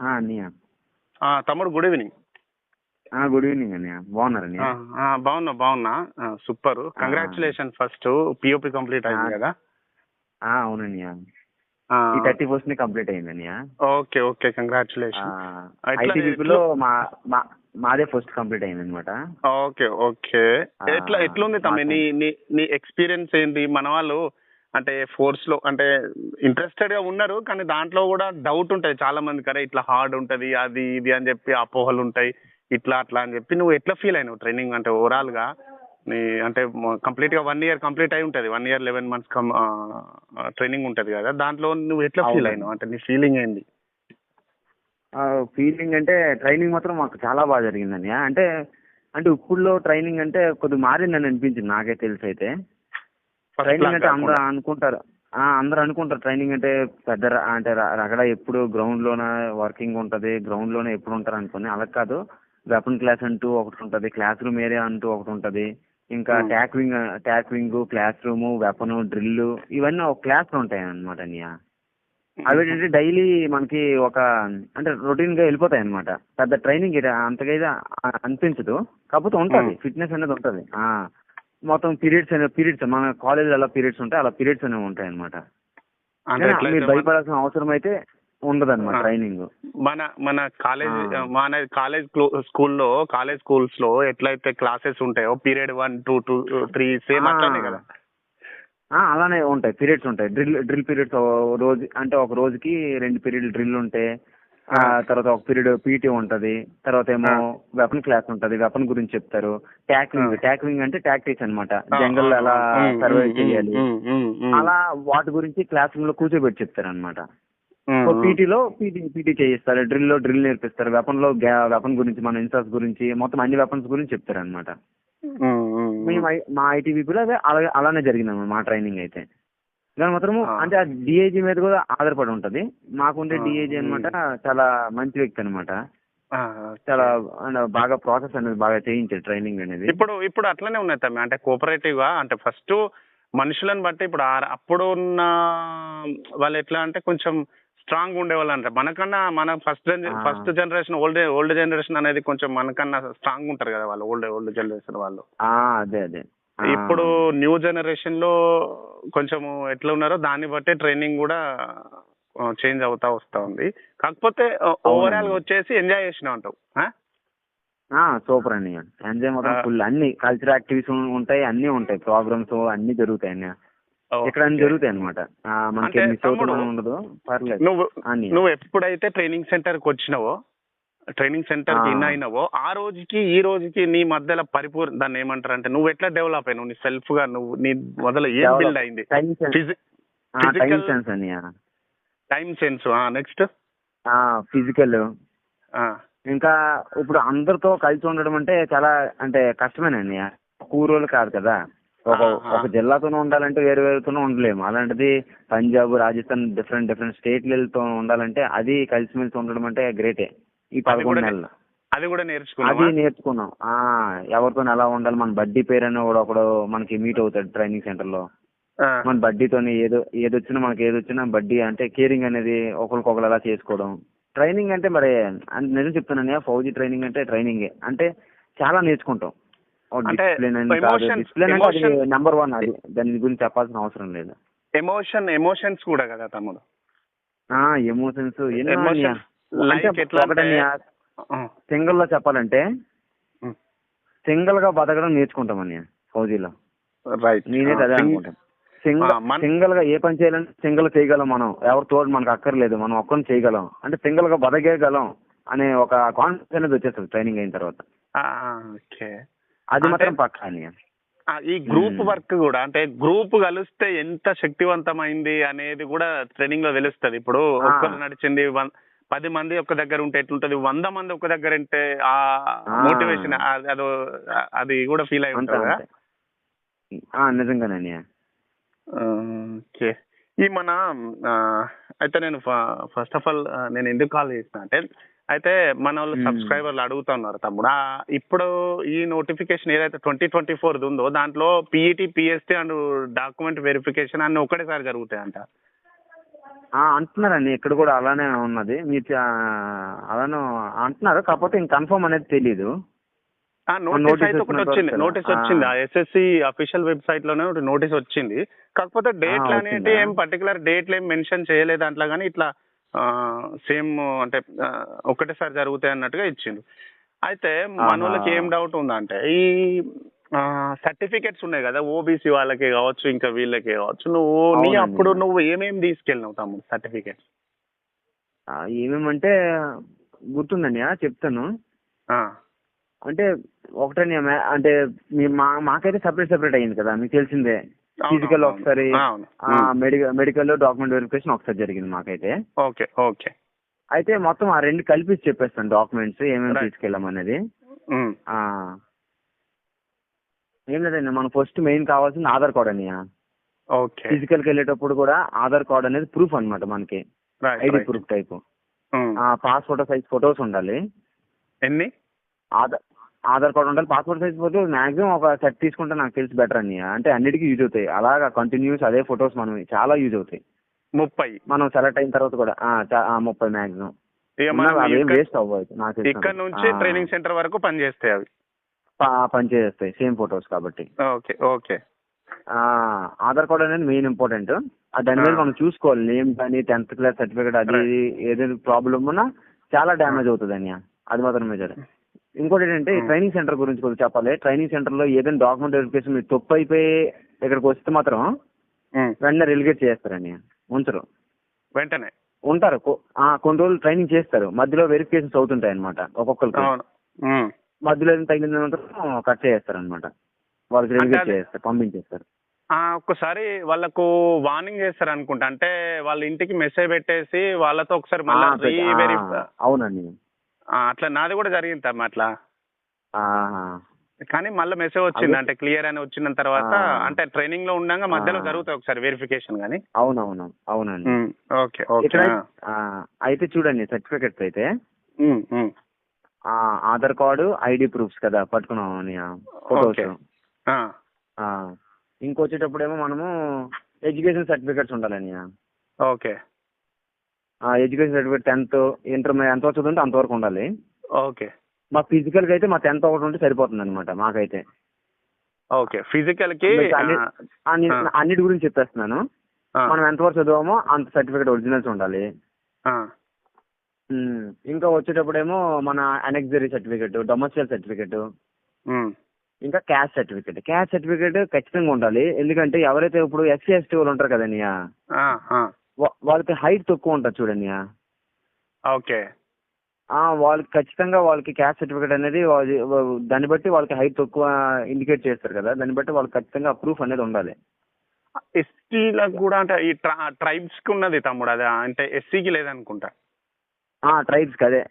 అన్నయ్య. తమ్ముడు good evening ఆ, గుడ్ ఈవినింగ్ అన్నయ్య. బాగున్నారు అన్నయ్య? బాగున్నా బాగున్నా. Super congratulation first POP complete అయింది. కదా? ఆ, అవునన్నయ్య. ఈ థర్టీ ఫస్ట్ కంప్లీట్ అయింది అన్నయ్య. ఓకే ఓకే కంగ్రాచులేషన్ మా మాదే ఫస్ట్ కంప్లీట్ అయింది అనమాట ఓకే ఓకే ఎట్లా ఎట్లుంది తమ్మి? నీ నీ నీ ఎక్స్పీరియన్స్ ఏంటి మన వాళ్ళు అంటే ఫోర్స్లో అంటే ఇంట్రెస్టెడ్గా ఉన్నారు కానీ దాంట్లో కూడా డౌట్ ఉంటది. చాలా మంది కరే ఇట్లా హార్డ్ ఉంటది అది ఇది అని చెప్పి అపోహలు ఉంటాయి ఇట్లా అట్లా అని చెప్పి. నువ్వు ఎట్లా ఫీల్ అయినావు ట్రైనింగ్ అంటే ఓవరాల్గా? నీ అంటే కంప్లీట్గా వన్ ఇయర్ కంప్లీట్ అయి ఉంటది. One year eleven months training ఉంటది కదా. దాంట్లో నువ్వు ఎట్లా ఫీల్. అయినావు? అంటే నీ ఫీలింగ్ ఏంది? ఫీలింగ్ అంటే ట్రైనింగ్ మాత్రం మాకు చాలా బాగా జరిగింది అన్నయ్య అంటే అంటే ఇప్పుడులో ట్రైనింగ్ అంటే కొద్దిగా మారిందని అనిపించింది నాకే తెలిసి అయితే. ట్రైనింగ్ అంటే అందరూ. అనుకుంటారు. ఆ, అందరూ అనుకుంటారు. ట్రైనింగ్ అంటే పెద్ద అంటే రగడ ఎప్పుడు గ్రౌండ్లోనే వర్కింగ్ ఉంటది గ్రౌండ్లోనే ఎప్పుడు ఉంటారు అనుకుని. అలా కాదు. వెపన్ క్లాస్ అంటూ ఒకటి ఉంటది క్లాస్ రూమ్ ఏరియా అంటూ ఒకటి ఉంటది. ఇంకా Hmm. Tac wing tac wing class room weapon drill ఇవన్నీ ఒక క్లాస్లో ఉంటాయి అన్నమాట అన్నయ్య అవి ఏంటంటే డైలీ మనకి ఒక అంటే రొటీన్గా వెళ్ళిపోతాయి అనమాట పెద్ద ట్రైనింగ్ అంతగా అనిపించదు. కాకపోతే ఉంటది. Hmm. ఫిట్నెస్ అనేది ఉంటది. ఆ. మొత్తం పీరియడ్స్ అనే పీరియడ్స్ మన కాలేజ్ ఎలా పీరియడ్స్ ఉంటాయి అలా పీరియడ్స్ అనేవి ఉంటాయి అనమాట మీరు భయపడాల్సిన అవసరం అయితే ఉండదు అనమాట. ట్రైనింగ్ మన మన కాలేజ్. మన కాలేజ్ స్కూల్లో కాలేజ్ స్కూల్స్లో ఎట్లయితే క్లాసెస్ ఉంటాయో period one two two three same. అట్లానే కదా అలానే ఉంటాయి పీరియడ్స్ ఉంటాయి డ్రిల్ డ్రిల్ పీరియడ్స్ రోజు అంటే ఒక రోజుకి రెండు పీరియడ్ డ్రిల్ ఉంటాయి. తర్వాత ఒక పీరియడ్ పీటీ ఉంటది. తర్వాత ఏమో. వెపన్ క్లాస్ ఉంటది. వెపన్ గురించి చెప్తారు. ట్యాక్లింగ్. ట్యాక్లింగ్ అంటే టాక్టిక్స్ అన్నమాట. ఆ, జంగల్ ఎలా సర్వైవ్ చేయాలి. అలా వాటి గురించి క్లాస్ రూమ్లో కూర్చోబెట్టి చెప్తారు అనమాట. పీటీలో పీటీ పీటీ చేయిస్తారు. డ్రిల్లో డ్రిల్ నేర్పిస్తారు. వెపన్లో వెపన్ గురించి మన ఇన్సాస్ గురించి మొత్తం అన్ని వెపన్స్ గురించి చెప్తారు అనమాట మేము మా ఐటీబీపీలో అదే అలాగే అలానే జరిగింది మా ట్రైనింగ్ అయితే. దాని మాత్రము ఆ. అంటే ఆ డిఐజీ మీద కూడా ఆధారపడి ఉంటది. మాకుండే ఆ, డిఐజీ అన్నమాట చాలా మంచి వ్యక్తి అనమాట చాలా అంటే బాగా ప్రాసెస్ అనేది బాగా చేయించారు ట్రైనింగ్ అనేది. ఇప్పుడు ఇప్పుడు అట్లనే ఉన్నాయి తమ్మి. అంటే కోఆపరేటివ్గా అంటే ఫస్ట్ మనుషులను బట్టి ఇప్పుడు అప్పుడు ఉన్న వాళ్ళు ఎట్లా అంటే కొంచెం స్ట్రాంగ్ ఉండేవాళ్ళు అంటారు. మనకన్నా మన first. First generation old old generation అనేది కొంచెం మనకన్నా స్ట్రాంగ్ ఉంటారు కదా వాళ్ళు ఓల్డ్ ఓల్డ్ జనరేషన్ వాళ్ళు. అదే అదే. ఇప్పుడు న్యూ జనరేషన్లో కొంచెం ఎట్లా ఉన్నారో దాన్ని బట్టి ట్రైనింగ్ కూడా చేంజ్ అవుతా వస్తా ఉంది. కాకపోతే ఓవరాల్గా వచ్చేసి ఎంజాయ్ చేసినా? ఆ? సూపర్ అండి. ఎంజాయ్ మొత్తం. ఫుల్ అన్ని కల్చరల్ యాక్టివిటీస్ ఉంటాయి అన్ని ఉంటాయి. ప్రోగ్రామ్స్ అన్ని జరుగుతాయి అన్ని. ఇక్కడ అన్ని. జరుగుతాయి అనమాట మనకి ఉండదు. పర్లేదు. నువ్వు నువ్వు ఎప్పుడైతే ట్రైనింగ్ సెంటర్కి వచ్చినావో ట్రైనింగ్ సెంటర్. ఇన్ అయినావో ఆ రోజుకి ఈ రోజుకి నీ మధ్యలో పరిపూర్ణ దాన్ని ఏమంటారు అంటే నువ్వు ఎట్లా డెవలప్ అయినావు? నీ సెల్ఫ్గా నువ్వు నీ మొదలు ఏం. బిల్డ్ అయింది? Time sense physical time next physical ఇంకా ఇప్పుడు అందరితో కలిసి ఉండడం అంటే చాలా అంటే కష్టమేనండి. కూరోలు కాదు కదా. ఒక. ఒక జిల్లాతోనే ఉండాలంటే వేరు వేరుతోనే ఉండలేము. అలాంటిది పంజాబ్ రాజస్థాన్ డిఫరెంట్ డిఫరెంట్ స్టేట్లతో ఉండాలంటే అది కలిసిమెలిసి ఉండడం అంటే గ్రేటే. ఈ అది పదకొండు కూడా నెలలు అది కూడా అది నేర్చుకున్నావా నేర్చుకున్నాం. ఆ ఎవరితో ఎలా ఉండాలి మన బడ్డీ పేరు అని కూడా ఒకడు మనకి మీట్ అవుతాడు ట్రైనింగ్ సెంటర్లో. మన బడ్డీతోని ఏదో ఏదొచ్చినా మనకి ఏదొచ్చినా బడ్డీ అంటే కేరింగ్ అనేది ఒకరికొకరు అలా చేసుకోవడం. ట్రైనింగ్ అంటే మరి నిజం చెప్తున్నాను ఫౌజీ ట్రైనింగ్ అంటే ట్రైనింగే అంటే చాలా నేర్చుకుంటాం. డిసిప్లిన్ అని అంటే అది నెంబర్ వన్ అది. దాని గురించి చెప్పాల్సిన అవసరం లేదు. ఎమోషన్ ఎమోషన్స్ కూడా కదా తమ్ముడు. ఆ ఎమోషన్స్ సింగిల్లో చెప్పాలంటే. సింగిల్గా బతకడం నేర్చుకుంటాం అన్నయ్య ఫౌజీలో. రైట్ నేనైతే అదే అనుకుంటాను. సింగిల్గా ఏ పని చేయాలంటే సింగిల్ చేయగలం మనం? ఎవరు తోడు మనకు అక్కర్లేదు మనం ఒక్కరిని చేయగలం. అంటే సింగిల్గా బతకేయగలం అనే ఒక కాన్ఫిడెన్స్ అనేది వచ్చేస్తుంది ట్రైనింగ్ అయిన తర్వాత. అది మాత్రం పక్కా అని ఈ గ్రూప్. వర్క్ కూడా అంటే గ్రూప్ కలిస్తే ఎంత శక్తివంతమైంది అనేది కూడా ట్రైనింగ్లో తెలుస్తుంది. ఇప్పుడు. ఒక్కరు నడిచింది పది మంది ఒక దగ్గర ఉంటే ఎట్లుంటది? వంద మంది ఒక దగ్గర ఉంటే ఆ. మోటివేషన్ అదో అది కూడా ఫీల్ అయి ఉంటుంది? నిజంగానే ఓకే. ఈ మన అయితే నేను ఫస్ట్ ఆఫ్ ఆల్ నేను ఎందుకు కాల్ చేసిన అంటే అయితే మన వాళ్ళు. సబ్స్క్రైబర్లు అడుగుతున్నారు తమ్ముడు. ఇప్పుడు ఈ నోటిఫికేషన్ ఏదైతే ట్వంటీ ట్వంటీ ఫోర్ ఉందో దాంట్లో PET PST and document verification అన్ని ఒకటేసారి జరుగుతాయంట. అంటున్నారండి ఇక్కడ కూడా అలానే ఉన్నది మీరు చ- అలానే అంటున్నారు కాకపోతే ఇంక కన్ఫర్మ్ అనేది తెలీదు నోటీస్ అయితే ఒకటి వచ్చింది? నోటీస్ ఆ. వచ్చింది ఆ ఎస్ఎస్సి అఫీషియల్ వెబ్సైట్లోనే ఒకటి నోటీస్ వచ్చింది కాకపోతే డేట్లు అనేవి వచ్చిందా? ఏం పర్టికులర్ డేట్లు ఏం మెన్షన్ చేయలేదు దాంట్లో కానీ ఇట్లా సేమ్ అంటే ఒకటేసారి జరుగుతాయి అన్నట్టుగా ఇచ్చింది అయితే మన. వాళ్ళకి ఏం డౌట్ ఉందంటే ఈ సర్టిఫికెట్స్ ఉన్నాయి కదా ఓబీసీ వాళ్ళకి కావచ్చు ఇంకా వీళ్ళకి కావచ్చు. నువ్వు నీ అవునండి. అప్పుడు నువ్వు ఏమేమి తీసుకెళ్ళినావు తమ్ముడు సర్టిఫికెట్స్ ఆ, ఏమేమంటే గుర్తుందండి ఆ, చెప్తాను. అంటే ఒకటని అంటే మీ మా మాకైతే సపరేట్ సపరేట్ అయ్యింది కదా మీకు తెలిసిందే. ఫిజికల్ ఒకసారి మెడికల్ మెడికల్ డాక్యుమెంట్ వెరిఫికేషన్ ఒకసారి జరిగింది మాకైతే. Okay okay. అయితే మొత్తం ఆ రెండు కలిపి చెప్పేస్తాను డాక్యుమెంట్స్ ఏమేమి Right. తీసుకెళ్ళామనేది. ఆ. ఏం లేదండి మనకు ఫస్ట్ మెయిన్ కావాల్సింది ఆధార్ కార్డ్ అని ఓకే. ఫిజికల్కి వెళ్ళేటప్పుడు కూడా ఆధార్ కార్డ్ అనేది ప్రూఫ్ అన్నమాట మనకి. ID proof type passport size photos ఉండాలి. ఎన్ని? ఆధార్ ఆధార్ కార్డ్ ఉండాలి. పాస్పోర్ట్ సైజ్ ఫోటో మాక్సిమం ఒక సెట్ తీసుకుంటే నాకు తెలిసి బెటర్ అని అంటే అన్నిటికీ యూజ్ అవుతాయి. అలాగా కంటిన్యూస్ అదే ఫొటోస్ మనం చాలా యూజ్ అవుతాయి. ముప్పై. మనం సెలెక్ట్ అయిన తర్వాత కూడా ముప్పై మాక్సిమం మనం వేస్ట్ అవ్వదు నాకు. ఇక్కడ నుంచి ట్రైనింగ్ సెంటర్ వరకు పనిచేస్తాయి అవి. పనిచేస్తాయి. సేమ్ ఫొటోస్ కాబట్టి. Okay okay. ఆధార్ కార్డ్ అనేది మెయిన్ ఇంపార్టెంట్ దాని మీద. మనం చూసుకోవాలి. నేమ్ కానీ టెన్త్ క్లాస్ సర్టిఫికేట్ అది ఏదైనా ప్రాబ్లమ్ ఉన్నా చాలా డ్యామేజ్ అవుతుంది అని అది మాత్రం మేజర్ ఇంకోటి ఏంటంటే. ట్రైనింగ్ సెంటర్ గురించి కొంచెం చెప్పాలి. ట్రైనింగ్ సెంటర్లో ఏదైనా డాక్యుమెంట్ వెరిఫికేషన్ మీరు తప్పు అయిపోయి ఇక్కడికి వస్తే మాత్రం వెంటనే రిలిగేట్ చేస్తారని ఉంచరు. వెంటనే. ఉంటారు. కొన్ని రోజులు ట్రైనింగ్ చేస్తారు. మధ్యలో వెరిఫికేషన్స్ అవుతుంటాయి అనమాట ఒక్కొక్కరికి. మధ్యలో ఏదైనా తగిలింది మాత్రం కట్ చేస్తారు అనమాట వాళ్ళకి చేస్తారు పంపించేస్తారు. ఒక్కసారి వాళ్ళకు వార్నింగ్ చేస్తారు అనుకుంటా అంటే వాళ్ళ ఇంటికి మెసేజ్ పెట్టేసి వాళ్ళతో ఒకసారి మళ్ళీ అవునండి. అట్లా నాది కూడా జరిగింది అట్లా. కానీ మళ్ళీ మెసేజ్ వచ్చింది అంటే క్లియర్ అని వచ్చిన తర్వాత. అంటే ట్రైనింగ్లో ఉండగా మధ్యలో. జరుగుతాయి ఒకసారి వెరిఫికేషన్ కానీ. అవునవును అవునండి. ఓకే ఓకే అయితే చూడండి సర్టిఫికెట్స్ అయితే. ఆధార్ కార్డు ఐడి ప్రూఫ్స్ కదా పట్టుకున్నాం ఫొటోస్. ఓకే. ఆ, ఇంకొచ్చేటప్పుడేమో మనము ఎడ్యుకేషన్ సర్టిఫికెట్స్ ఉండాలని okay. Education certificate tenth inter ఎంత చదువుంటే అంతవరకు ఉండాలి. ఓకే. మా ఫిజికల్కి అయితే మా టెన్త్ ఒకటి ఉంటే సరిపోతుంది అనమాట మాకైతే. ఓకే ఫిజికల్కి. అన్నిటి గురించి చెప్పేస్తున్నాను. మనం ఎంతవరకు చదివామో అంత సర్టిఫికేట్ ఒరిజినల్స్ ఉండాలి. ఇంకా వచ్చేటప్పుడేమో మన అనెక్సరీ సర్టిఫికెట్ డొమస్టియల్ సర్టిఫికెట్. ఇంకా క్యాస్ట్ సర్టిఫికెట్. క్యాస్ట్ సర్టిఫికెట్ ఖచ్చితంగా ఉండాలి. ఎందుకంటే ఎవరైతే ఇప్పుడు ఎస్సీ ఎస్టీ వాళ్ళు ఉంటారు కదన్నయ్య వా- వాళ్ళకి హైట్ తక్కువ ఉంటుంది చూడండి ఓకే. వాళ్ళకి ఖచ్చితంగా వాళ్ళకి క్యాస్ట్ సర్టిఫికేట్ అనేది దాన్ని బట్టి వాళ్ళకి హైట్ తక్కువ ఇండికేట్ చేస్తారు కదా. దాన్ని బట్టి వాళ్ళకి ఖచ్చితంగా ప్రూఫ్ అనేది ఉండాలి. ఎస్టీలకు కూడా అంటే ఈ ట్రైబ్స్కి ఉన్నది తమ్ముడు అది అంటే ఎస్సీకి లేదనుకుంటా. ట్రైబ్స్ అదే.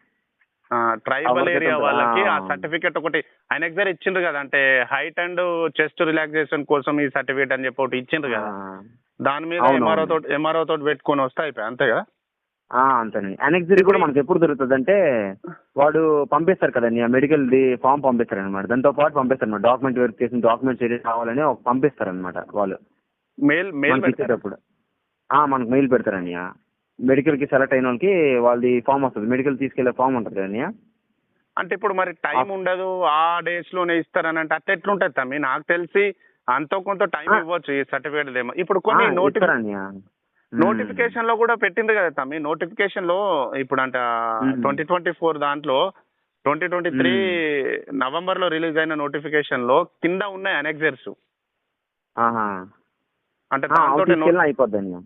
Tribal area. వాళ్ళకి ఆ ఆ. సర్టిఫికెట్ ఒకటి. ఆయన ఎగ్జామ్ ఇచ్చిండ్రు కదా అంటే హైట్ అండ్ చెస్ట్ రిలాక్సేషన్ కోసం ఈ సర్టిఫికెట్ అని చెప్పి ఒకటి ఇచ్చిండ్రు కదా. ఆ, దాని మీద ఎంఆర్ఓ. తోటి ఎంఆర్ఓ తోటి పెట్టుకొని వస్తే అయిపోయి? అంతే కదా? ఆ, అంతేనండి. అనెక్సరీ కూడా మనకి ఎప్పుడు దొరుకుతుంది అంటే వాడు పంపిస్తారు కదండి మెడికల్ ది ఫామ్ పంపిస్తారు అనమాట దాంతో పాటు పంపిస్తారు అనమాట డాక్యుమెంట్ వెరిఫికేషన్ డాక్యుమెంట్స్ ఏదైతే కావాలని ఒక పంపిస్తారు అనమాట వాళ్ళు మెయిల్ మెయిల్ ఆ, మనకు మెయిల్ పెడతారండి మెడికల్కి సెలెక్ట్ అయిన వాళ్ళకి వాళ్ళది ఫామ్ వస్తుంది. మెడికల్ తీసుకెళ్ళే ఫామ్ ఉంటుంది కదండి అంటే ఇప్పుడు మరి టైం ఉండదు. ఆ డేస్లోనే ఇస్తారని అంటే అట్లా ఎట్లుంటది తమ్మి? నాకు తెలిసి అంతో కొంత టైం. ఇవ్వచ్చు ఈ సర్టిఫికేట్ ఏమో ఇప్పుడు కొన్ని నోటిఫి ఇస్తారండి నోటిఫికేషన్లో కూడా పెట్టింది కదా తమ్మి? నోటిఫికేషన్లో ఇప్పుడు అంట. ట్వంటీ ట్వంటీ ఫోర్ దాంట్లో ట్వంటీ ట్వంటీ త్రీ నవంబర్లో రిలీజ్ అయిన నోటిఫికేషన్లో కింద ఉన్నాయి అనెక్సర్స్. అంటే దాంతో అయిపోద్దండి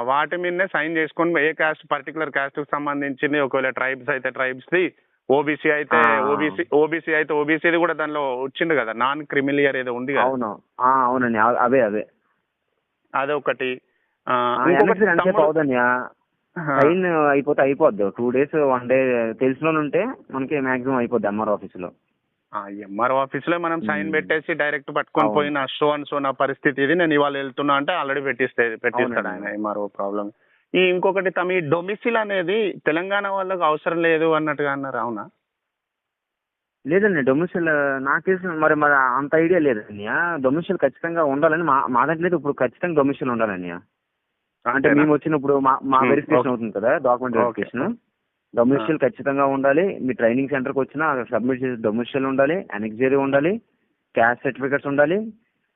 వాటి మీదనే సైన్ చేసుకొని ఏ క్యాస్ట్ పర్టికులర్ క్యాస్ట్కి సంబంధించింది ఒకవేళ ట్రైబ్స్ అయితే ట్రైబ్స్ ది ఓబీసీ అయితే. ఓబీసీ ఓబీసీ అయితే ఓబీసీది కూడా దానిలో వచ్చింది కదా నాన్ క్రిమిలియర్ ఏదో ఉంది కదా. అవును. అవునండి. అవ- అవే అవే. అదొకటి. అయిపోతే అయిపోద్ది. టూ డేస్ వన్ డే తెలిసిన ఉంటే మనకి మాక్సిమం అయిపోద్ది ఎంఆర్ ఆఫీస్లో. ఎంఆర్ఓ ఆఫీస్లో మనం సైన్. పెట్టేసి డైరెక్ట్ పట్టుకొని అవును. పోయి నా షో అండ్ సో నా పరిస్థితి ఇది నేను ఇవాళ వెళ్తున్నా అంటే ఆల్రెడీ పెట్టిస్తే పెట్టిస్తాడు. ఆయన ఎంఆర్ఓ ప్రాబ్లం ఈ ఇంకొకటి తమ ఈ డొమిసిల్ అనేది తెలంగాణ వాళ్ళకి అవసరం లేదు అన్నట్టుగా అన్నారు అవునా లేదండి డొమిషియల్ నాకు తెలిసిన మరి మరి అంత ఐడియా లేదండి డొమిషియల్ ఖచ్చితంగా ఉండాలని మా మా దాంట్లో అయితే ఇప్పుడు ఖచ్చితంగా డొమిషియల్ ఉండాలండి అంటే మేము వచ్చినప్పుడు మా మా వెరిఫికేషన్. అవుతుంది కదా డాక్యుమెంట్. వెరిఫికేషన్ డొమిషియల్ ఖచ్చితంగా ఉండాలి. మీ ట్రైనింగ్ సెంటర్కి వచ్చినా సబ్మిట్ చేసే డొమిషియల్ ఉండాలి. అనెక్జరీ ఉండాలి. క్యాస్ట్ సర్టిఫికెట్స్ ఉండాలి.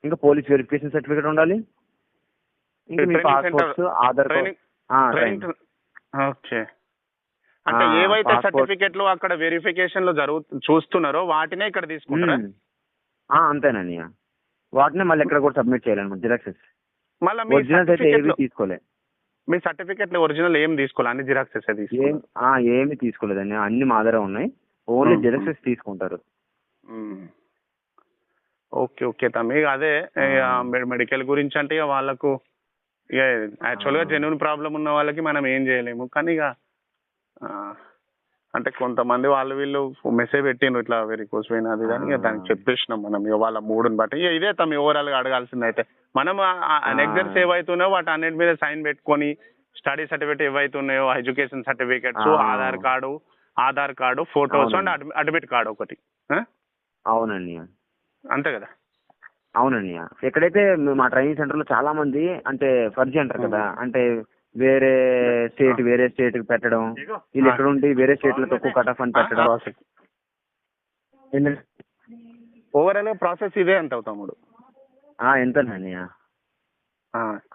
ఇంకా పోలీస్ వెరిఫికేషన్ సర్టిఫికేట్ ఉండాలి. ఇంకా మీ పాస్పోర్ట్స్ ఆధార్ కార్డ్ ఓకే అంటే ఏవైతే. సర్టిఫికెట్లు అక్కడ వెరిఫికేషన్లో జరుగు చూస్తున్నారో వాటినే ఇక్కడ తీసుకుంటారా? అంతేనండి వాటిని మళ్ళీ ఎక్కడ కూడా సబ్మిట్ చేయాలన్నమాట జిరాక్సెస్. మళ్ళీ ఒరిజినల్స్ అయితే ఏవి తీసుకోలే. మీ సర్టిఫికెట్లు ఒరిజినల్ ఏం తీసుకోవాలి అన్ని జిరాక్సెస్ ఏం తీసుకోవాలి ఆ, ఏమి తీసుకోలేదండి. అన్ని మా దగ్గర ఉన్నాయి. ఓన్లీ. జిరాక్సెస్ తీసుకుంటారు. ఓకే ఓకే తమ్మి. ఇక అదే మెడికల్ గురించి అంటే ఇక వాళ్ళకు ఇక యాక్చువల్గా ఆ. జెన్యున్ ప్రాబ్లం ఉన్న వాళ్ళకి మనం ఏం చేయలేము. కానీ ఇక ఆ, అంటే కొంతమంది వాళ్ళు వీళ్ళు మెసేజ్ పెట్టిండ్రు ఇట్లా వెరీ కోస్ పోయిన అది అని. దానికి చెప్పేసినాం మనం ఇక వాళ్ళ మూడుని బట్టి ఇక ఇదే తమ్మి ఓవరాల్గా అడగాల్సింది అయితే మనం. ఎగ్జామ్స్ ఏవైతున్నాయో వాటి అన్నిటి మీద సైన్ పెట్టుకొని స్టడీ సర్టిఫికేట్ ఏవైతున్నాయో education certificates. Aadhaar card Aadhaar card photos and. Admit card ఒకటి? అవునండి అంతే కదా అవునండి ఎక్కడైతే మ- ట్రైనింగ్ సెంటర్లో చాలా మంది అంటే ఫర్జీ అంటారు కదా. అంటే వేరే స్టేట్ వేరే స్టేట్కి పెట్టడం. వీళ్ళు ఎక్కడ ఉండి వేరే స్టేట్లో తక్కువ కట్ ఆఫ్ అని పెట్టడం. ఓవరాల్ ప్రాసెస్ ఇదే అంటావు తమ్ముడు. ఆ, ఎంతనండి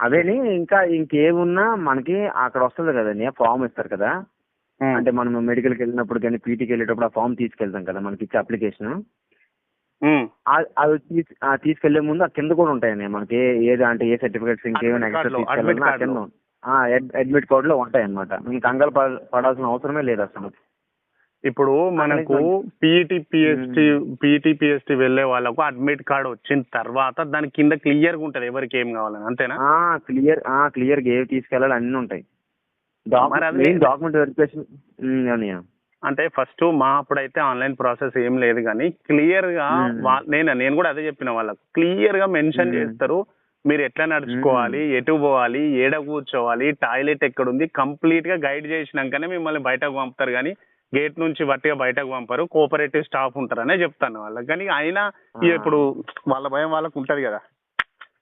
అదేని ఇంకా ఇంకేమున్నా మనకి అక్కడ వస్తుంది కదండి ఫామ్ ఇస్తారు కదా. అంటే మనం మెడికల్కి వెళ్ళినప్పుడు కానీ పీటీకి వెళ్ళేటప్పుడు ఆ ఫామ్ తీసుకెళ్తాం కదా మనకి ఇచ్చే అప్లికేషన్ అది తీసుకెళ్ళే ముందు ఆ కింద కూడా ఉంటాయండి మనకి ఏది అంటే ఏ సర్టిఫికేట్స్ ఇంకేమైనా ఎక్స్ట్రా తీసుకెళ్ళాలన్నా కింద అడ్మిట్ కార్డ్లో ఉంటాయి అనమాట మీకు కంగారు పడ- పడాల్సిన అవసరమే లేదు అసలు. ఇప్పుడు మనకు పీఈటీ పిఎస్టీ పీఈటీ పిఎస్టీ వెళ్ళే వాళ్ళకు అడ్మిట్ కార్డ్ వచ్చిన తర్వాత దాని కింద క్లియర్గా ఉంటది ఎవరికి ఏం కావాలని అంతేనా? క్లియర్ ఆ క్లియర్గా ఏవి తీసుకెళ్ళాలి అన్ని ఉంటాయి. డాక్యుమెంట్ వెరిఫికేషన్ అంటే ఫస్ట్ మా అప్పుడైతే ఆన్లైన్ ప్రాసెస్ ఏం లేదు కానీ క్లియర్గా నేను నేను కూడా అదే చెప్పిన వాళ్ళకు. క్లియర్గా మెన్షన్. చేస్తారు. మీరు ఎట్లా నడుచుకోవాలి ఎటు పోవాలి ఏడ కూర్చోవాలి టాయిలెట్ ఎక్కడ ఉంది కంప్లీట్గా గైడ్ చేసినాకనే మిమ్మల్ని బయటకు పంపుతారు. కానీ గేట్ నుంచి బట్టిగా బయటకు పంపరు. కోఆపరేటివ్ స్టాఫ్ ఉంటారనే చెప్తాను వాళ్ళకి. కానీ అయినా. ఇప్పుడు వాళ్ళ భయం వాళ్ళకు ఉంటది కదా.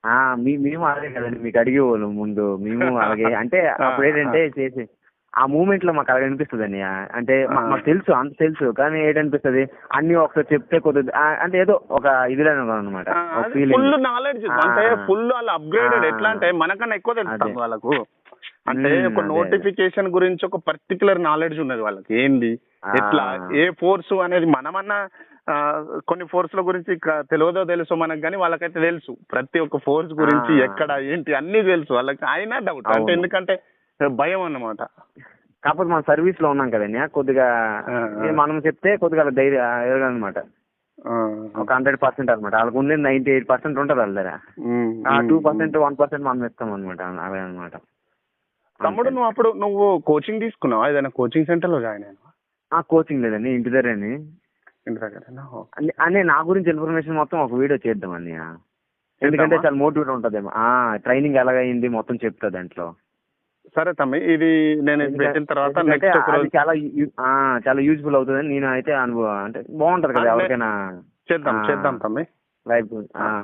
ఆ, మీ- మేము అదే కదండి. మీకు అడిగేవాళ్ళం ముందు. మేము అలాగే. అంటే అప్పుడు ఏంటంటే చేసి ఆ మూమెంట్లో మాకు అలాగే అనిపిస్తుంది అండి అంటే మా-. మాకు తెలుసు అంత తెలుసు. కానీ ఏంటనిపిస్తుంది అన్ని ఒకసారి చెప్తే కొద్దిగా ఆ, అంటే ఏదో ఒక ఇదిలేను అనమాట ఫుల్ నాలెడ్జ్. అంటే ఫుల్ వాళ్ళు అప్గ్రేడెడ్ ఆ. ఎట్లా అంటే మనకన్నా ఎక్కువ తెలుస్తాం అదే. వాళ్ళకు. అంటే ఒక అదే, నోటిఫికేషన్ గురించి ఒక పర్టికులర్ నాలెడ్జ్ ఉన్నది వాళ్ళకి. ఏంది? ఆ. ఎట్లా? ఏ ఫోర్స్ అనేది మనమన్నా ఆ, కొన్ని ఫోర్స్ ల గురించి క- తెలియదో తెలుసు మనకు కానీ వాళ్ళకైతే తెలుసు. ప్రతి ఒక్క ఫోర్స్ గురించి ఆ. ఎక్కడ ఏంటి అన్ని తెలుసు. వాళ్ళకి అయినా డౌట్ అంటే అవును. ఎందుకంటే భయం అన్నమాట. కాకపోతే మనం సర్వీస్లో ఉన్నాం కదండి కొద్దిగా మనం చెప్తే కొద్దిగా ధైర్యం అనమాట ఆ. ఒక హండ్రెడ్ పర్సెంట్ అనమాట వాళ్ళకు ఉండేది నైన్టీ ఎయిట్ పర్సెంట్ ఉంటుంది వాళ్ళ దగ్గర. ఆ టూ. పర్సెంట్ వన్ పర్సెంట్ మనం ఇస్తాం అనమాట అవే అనమాట తమ్ముడు నువ్వు అప్పుడు నువ్వు కోచింగ్ తీసుకున్నావా? ఏదైనా కోచింగ్ సెంటర్లో జాయిన్ అయినా ఆ కోచింగ్ లేదండి ఇంటి దగ్గరని. అన్ని- అన్నీ నా గురించి ఇన్ఫర్మేషన్ మొత్తం ఒక వీడియో చేద్దాం అన్నయ్య. ఎందుకంటే? చాలా మోటివేట్ ఉంటదేమో. ఆ ట్రైనింగ్ ఎలాగైంది మొత్తం చెప్తా దాంట్లో. సరే తమ్మి ఇది నేను పెట్టిన తర్వాత నెక్స్ట్ చాలా చాలా యూజ్ఫుల్ అవుతుందని నేను అయితే అనుభవం అంటే బాగుంటది కదా. ఎవరికైనా చేద్దాం. చేద్దాం తమ్మి లైఫ్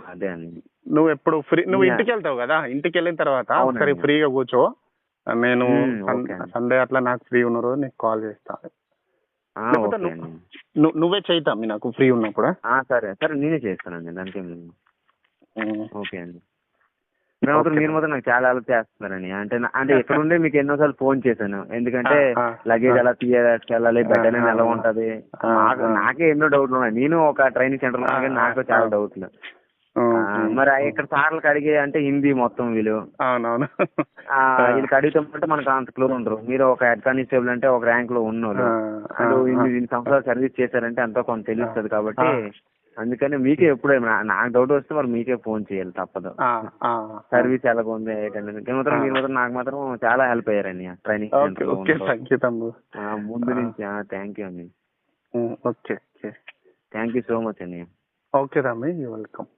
అదే అండి నువ్వు ఎప్పుడు ఫ్రీ నువ్వు. ఇంటికి వెళ్తావు కదా ఇంటికి వెళ్ళిన తర్వాత. ఒకసారి ఫ్రీగా కూర్చో నేను. సండే అట్లా నాకు ఫ్రీ ఉన్న రోజు నీకు కాల్ చేస్తా ఆ, లేకపోతే ఓకే నువ్వు- అండి నువ్వు నువ్వే చేయి తమ్మి నాకు ఫ్రీ ఉన్నప్పుడు సరే సరే నేనే చేస్తానండి దానికేం. ఓకే అండి Okay. మీరు మాత్రం నాకు చాలా హెల్ప్ చేస్తున్నారని. అంటే అంటే ఎక్కడ ఉండే మీకు ఎన్నోసార్లు ఫోన్ చేశాను. ఎందుకంటే లగేజ్. ఎలా తీయాలి బెడ్ అనేది ఎలా ఉంటది. నాకు ఎన్నో డౌట్లు ఉన్నాయి. నేను ఒక ట్రైనింగ్ సెంటర్లో కానీ నాకు చాలా. డౌట్లు. మరి. ఇక్కడ సార్లకు అడిగే అంటే హిందీ మొత్తం వీళ్ళు. అవునవును. వీళ్ళకి అడుగుతామంటే మనకు అంత క్లోజ్ ఉండరు. మీరు ఒక హెడ్ కానిస్టేబుల్ అంటే ఒక ర్యాంక్లో ఉన్నోళ్ళు. ఆ, అంటే ఇన్ని సంవత్సరాలు సర్వీస్ చేశారంటే ఎంతో కొంత తెలుస్తుంది కాబట్టి. అందుకని మీకే ఎప్పుడే నాకు డౌట్ వస్తే మరి మీకే ఫోన్ చేయాలి తప్పదు. సర్వీస్ ఎలాగ ఉంది ఏంటంటే మాత్రం. మీరు మాత్రం నాకు మాత్రం చాలా హెల్ప్ అయ్యారండి. ట్రైనింగ్ ముందు. నుంచి థ్యాంక్ యూ అండి. Okay okay thank you so much అండి. ఓకే తమ్మి యూ వెల్కమ్